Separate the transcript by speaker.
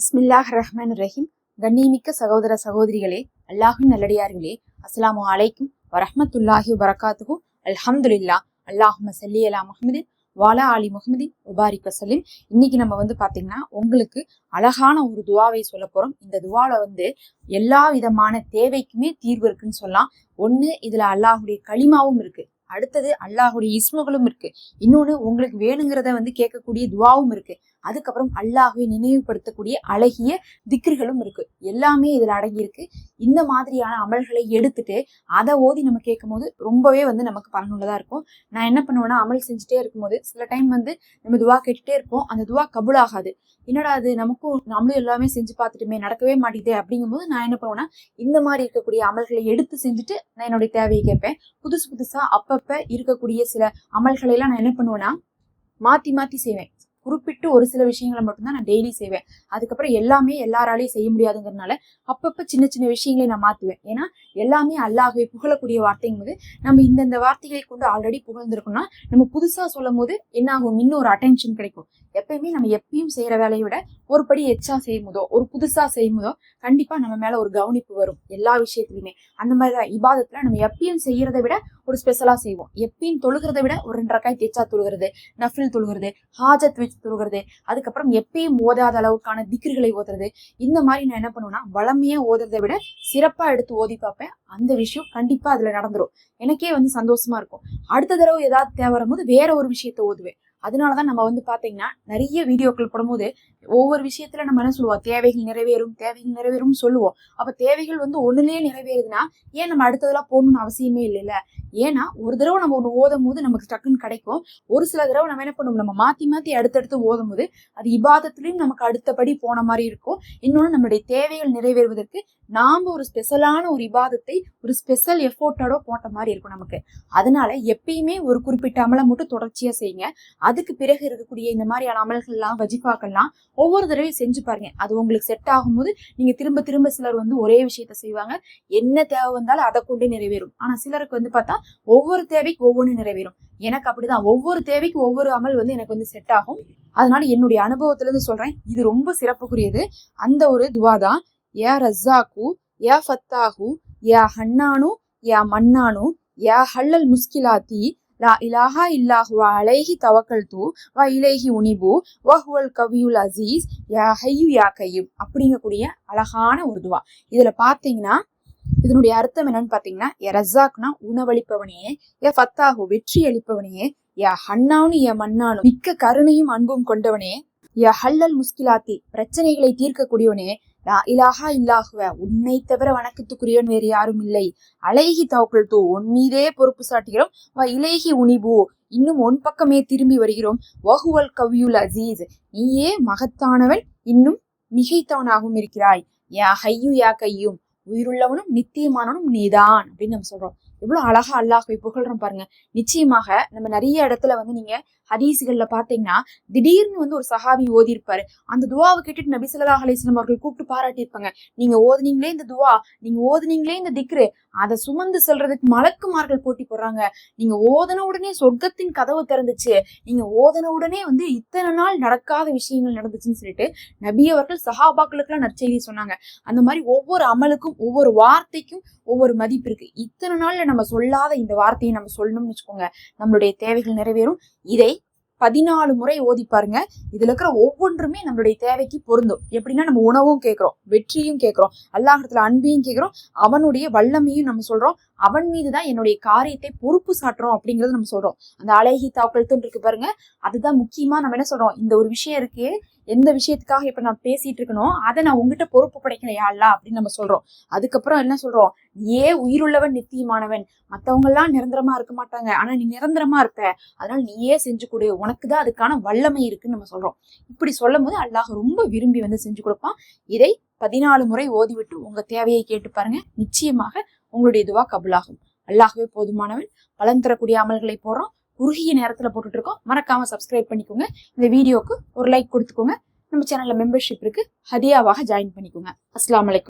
Speaker 1: பிஸ்மில்லாஹ் ரஹ்மான் ரஹீம் கண்ணியமிக்க சகோதர சகோதரிகளே அல்லாஹின் நல்லடியார்களே அஸ்லாம் அலைக்கும் வரஹமத்துல்லாஹி வரகாத்துஹு அல்ஹம்துலில்லா அல்லாஹும் சல்லி அலா முஹம்மதின் வாலா அலி முஹம்மதின் உபாரிக் வசலிம் இன்னைக்கு நம்ம வந்து பார்த்தீங்கன்னா உங்களுக்கு அழகான ஒரு துவாவை சொல்ல போகிறோம் இந்த துவாவில் வந்து எல்லா விதமான தேவைக்குமே தீர்வு இருக்குன்னு சொல்லலாம். ஒன்று இதில் அல்லாஹுடைய களிமாவும் இருக்குது அடுத்தது அல்லாஹுடைய இஸ்முகளும் இருக்கு. இன்னொன்னு உங்களுக்கு வேணுங்கிறத வந்து கேட்கக்கூடிய துவாவும் இருக்கு. அதுக்கப்புறம் அல்லாஹுவை நினைவுபடுத்தக்கூடிய அழகிய திக்ருகளும் இருக்கு. எல்லாமே இதுல அடங்கியிருக்கு. இந்த மாதிரியான அமல்களை எடுத்துட்டு அதை ஓதி நம்ம கேட்கும் போது ரொம்பவே வந்து நமக்கு பலனுள்ளதா இருக்கும். நான் என்ன பண்ணுவேன்னா அமல் செஞ்சுட்டே இருக்கும்போது சில டைம் வந்து நம்ம துவா கேட்டுட்டே இருப்போம். அந்த துவா கபுல் ஆகாது. என்னடா அது நமக்கும் நம்மளும் எல்லாமே செஞ்சு பார்த்துட்டுமே நடக்கவே மாட்டேங்குது அப்படிங்கும்போது நான் என்ன பண்ணுவேன்னா இந்த மாதிரி இருக்கக்கூடிய அமல்களை எடுத்து செஞ்சுட்டு நான் என்னுடைய தேவையை கேட்பேன். புதுசு புதுசா அப்பப்ப இருக்கக்கூடிய சில அமல்களை எல்லாம் நான் என்ன பண்ணுவேன்னா மாத்தி மாத்தி செய்வேன். குறிப்பிட்டு ஒரு சில விஷயங்களை மட்டும்தான் நான் டெய்லி செய்வேன். அதுக்கப்புறம் எல்லாமே எல்லாராலையும் செய்ய முடியாதுங்கிறனால அப்பப்போ சின்ன சின்ன விஷயங்களை நான் மாத்துவேன். ஏன்னா எல்லாமே அல்லாகவே புகழக்கூடிய வார்த்தைங்கும் போது நம்ம இந்தந்த வார்த்தைகளை கொண்டு ஆல்ரெடி புகழ்ந்திருக்கோம்னா நம்ம புதுசா சொல்லும் போது என்ன ஆகும் இன்னும் ஒரு அட்டென்ஷன் கிடைக்கும். எப்பயுமே நம்ம எப்பயும் செய்யற வேலையை விட ஒரு படி எச்சா செய்யும்போதோ ஒரு புதுசா செய்யும்போதோ கண்டிப்பாக கண்டிப்பா நம்ம மேல ஒரு கவனிப்பு வரும். எல்லா விஷயத்துலயுமே. அந்த மாதிரிதான் இபாதத்துல நம்ம எப்பயும் செய்யறதை விட ஒரு ஸ்பெஷலா செய்வோம். எப்பயும் தொழுகிறத விட ஒரு ரெண்டு ரக்காய் தேச்சா தொழுகிறது நஃபில் தொழுகிறது ஹாஜத் வச்சு தொழுகிறது அதுக்கப்புறம் எப்பயும் ஓதாத அளவுக்கான திக்ருகளை ஓதுறது. இந்த மாதிரி நான் என்ன பண்ணுவேன்னா வளமையா ஓதுறதை விட சிறப்பா எடுத்து ஓதி பார்ப்பேன். அந்த விஷயம் கண்டிப்பா அதுல நடந்துடும் எனக்கே வந்து சந்தோஷமா இருக்கும். அடுத்த தடவை ஏதாவது தேவை வரும்போது வேற ஒரு விஷயத்த ஓதுவேன். அதனாலதான் நம்ம வந்து பார்த்தீங்கன்னா நிறைய வீடியோக்கள் போடும்போது ஒவ்வொரு விஷயத்துல நம்ம என்ன சொல்லுவோம்? தேவைகள் நிறைவேறும் தேவைகள் நிறைவேறும் சொல்லுவோம். அப்போ தேவைகள் வந்து ஒன்றுலேயே நிறைவேறுதுன்னா ஏன் நம்ம அடுத்ததெல்லாம் போடணும்னு அவசியமே இல்லைல்ல? ஏன்னா ஒரு தடவை நம்ம ஒன்று ஓதும் போது நமக்கு டக்குன்னு கிடைக்கும். ஒரு சில தடவை நம்ம என்ன பண்ணுவோம்? நம்ம மாற்றி மாற்றி அடுத்தடுத்து ஓதும் போது அது இபாதத்துலேயும் நமக்கு அடுத்தபடி போன மாதிரி இருக்கும். இன்னொன்னு நம்மளுடைய தேவைகள் நிறைவேறுவதற்கு நாம் ஒரு ஸ்பெஷலான ஒரு இபாதத்தை ஒரு ஸ்பெஷல் எஃபோர்ட்டோட போட்ட மாதிரி இருக்கும் நமக்கு. அதனால எப்பயுமே ஒரு குறிப்பிட்ட அமலை மட்டும் தொடர்ச்சியாக செய்யுங்க. அதுக்கு பிறகு இருக்கக்கூடிய இந்த மாதிரியான அமல்கள்லாம் வஜிஃபாக்கள்லாம் ஒவ்வொரு தடவையும் செஞ்சு பாருங்க. அது உங்களுக்கு செட் ஆகும்போது நீங்க திரும்ப திரும்ப சிலர் வந்து ஒரே விஷயத்த செய்வாங்க. என்ன தேவை வந்தாலும் அதை கொண்டே நிறைவேறும். ஆனா சிலருக்கு வந்து பார்த்தா ஒவ்வொரு தேவைக்கு ஒவ்வொன்று நிறைவேறும். எனக்கு அப்படிதான். ஒவ்வொரு தேவைக்கு ஒவ்வொரு அமல் வந்து எனக்கு வந்து செட் ஆகும். அதனால என்னுடைய அனுபவத்துல இருந்து சொல்றேன். இது ரொம்ப சிறப்புக்குரியது. அந்த ஒரு துவா தான். ஏ ரஸ்ஸாக்கு ஏ ஃபத்தாகு ஏ ஹன்னானு யா மன்னானு ஏ ஹல்லல் முஸ்கிலாத்தி லா இலாஹா இல்லாஹு அலைஹி தவக்கல்து வ இலேஹி உனிபு வஹுவல் கவியுல் அசீஸ் யா ஹையு யா கையும் அப்படிங்கக்கூடிய அழகான ஒரு துவா. இதுல பாத்தீங்கன்னா இதனுடைய அர்த்தம் என்னன்னு பாத்தீங்கன்னா ய ரஸாக்னா உணவளிப்பவனையே ய ஃபத்தாஹு வெற்றி அளிப்பவனே யா ஹன்னானு ய மன்னானு மிக்க கருணையும் அன்பும் கொண்டவனே யா ஹல்லல் முஸ்கிலாத்தி பிரச்சனைகளை தீர்க்கக்கூடியவனே லா இலாஹா இல்லாஹுவ உன்னை தவிர வணக்கத்துக்குரியவன் வேறு யாரும் இல்லை. அலைகி தவக்கல் தூ உன் மீதே பொறுப்பு சாட்டுகிறோம். வ இலேகி உனிபு இன்னும் உன் பக்கமே திரும்பி வருகிறோம். வஹுவல் கவியுல் அசீஸ் நீயே மகத்தானவன் இன்னும் மிகைத்தவனாகவும் இருக்கிறாய். யா ஹையு யா கையும் உயிருள்ளவனும் நித்தியமானவனும் நீதான் அப்படின்னு நம்ம சொல்றோம். எவ்வளவு அழகா அல்லாஹை புகழ்றோம் பாருங்க. நிச்சயமாக நம்ம நிறைய இடத்துல வந்து நீங்க ஹதீஸ்களில் பார்த்தீங்கன்னா திடீர்னு வந்து ஒரு சஹாபி ஓதியிருப்பாரு. அந்த துவாவை கேட்டுட்டு நபி ஸல்லல்லாஹு அலிஸ்லாம் அவர்கள் கூப்பிட்டு பாராட்டியிருப்பாங்க. நீங்க ஓதுனீங்களே இந்த துவா நீங்க ஓதுனீங்களே இந்த திக்ரு அதை சுமந்து செல்றதுக்கு மலக்குமார்கள் போட்டி போடுறாங்க. நீங்க ஓதன உடனே சொர்க்கத்தின் கதவு திறந்துச்சு. நீங்க ஓதன உடனே வந்து இத்தனை நாள் நடக்காத விஷயங்கள் நடந்துச்சுன்னு சொல்லிட்டு நபி அவர்கள் சஹாபாக்களுக்கெல்லாம் நற்செய்தி சொன்னாங்க. அந்த மாதிரி ஒவ்வொரு அமலுக்கும் ஒவ்வொரு வார்த்தைக்கும் ஒவ்வொரு மதிப்பு இருக்கு. இத்தனை நாள்ல நம்ம சொல்லாத இந்த வார்த்தையை நம்ம சொல்லணும்னு வச்சுக்கோங்க. நம்மளுடைய தேவைகள் நிறைவேறும். இதை பதினாலு முறை ஓதி பாருங்க. இதுல இருக்கிற ஒவ்வொன்றுமே நம்மளுடைய தேவைக்கு பொருந்தும். எப்படின்னா நம்ம உணவும் கேட்கிறோம் வெற்றியும் கேட்கிறோம் அல்லாஹத்துல அன்பையும் கேட்கிறோம் அவனுடைய வல்லமையும் நம்ம சொல்றோம் அவன் மீதுதான் என்னுடைய காரியத்தை பொறுப்பு சாட்டுறோம் அப்படிங்கறது நம்ம சொல்றோம். அந்த அழகி தாக்கல் இருக்கு பாருங்க. அதுதான் முக்கியமா நம்ம என்ன சொல்றோம்? இந்த ஒரு விஷயம் இருக்கு. எந்த விஷயத்துக்காக இப்ப நான் பேசிட்டு இருக்கணும் அதை நான் உங்ககிட்ட பொறுப்பு படைக்கிறேன் யாழ்லா அப்படின்னு நம்ம சொல்றோம். அதுக்கப்புறம் என்ன சொல்றோம்? ஏ உயிருள்ளவன் நித்தியமானவன். மற்றவங்கெல்லாம் நிரந்தரமா இருக்க மாட்டாங்க. ஆனா நீ நிரந்தரமா இருப்ப. அதனால நீயே செஞ்சு கொடு. உனக்கு தான் அதுக்கான வல்லமை இருக்குன்னு நம்ம சொல்றோம். இப்படி சொல்லும் போது அல்லாஹ் ரொம்ப விரும்பி வந்து செஞ்சு கொடுப்பான். இதை பதினாலு முறை ஓதிவிட்டு உங்க தேவையை கேட்டு பாருங்க. நிச்சயமாக உங்களுடைய இதுவா கபுலாகும். அல்லாஹவே போதுமானவன். பலன் தரக்கூடிய அமல்களை போடுறோம். குறுகிய நேரத்துல போட்டுட்டு இருக்கோம். மறக்காம சப்ஸ்கிரைப் பண்ணிக்கோங்க. இந்த வீடியோக்கு ஒரு லைக் கொடுத்துக்கோங்க. நம்ம சேனல்ல மெம்பர்ஷிப் இருக்கு. ஹதியாவாக ஜாயின் பண்ணிக்கோங்க. அஸ்லாம் வலைக்கும்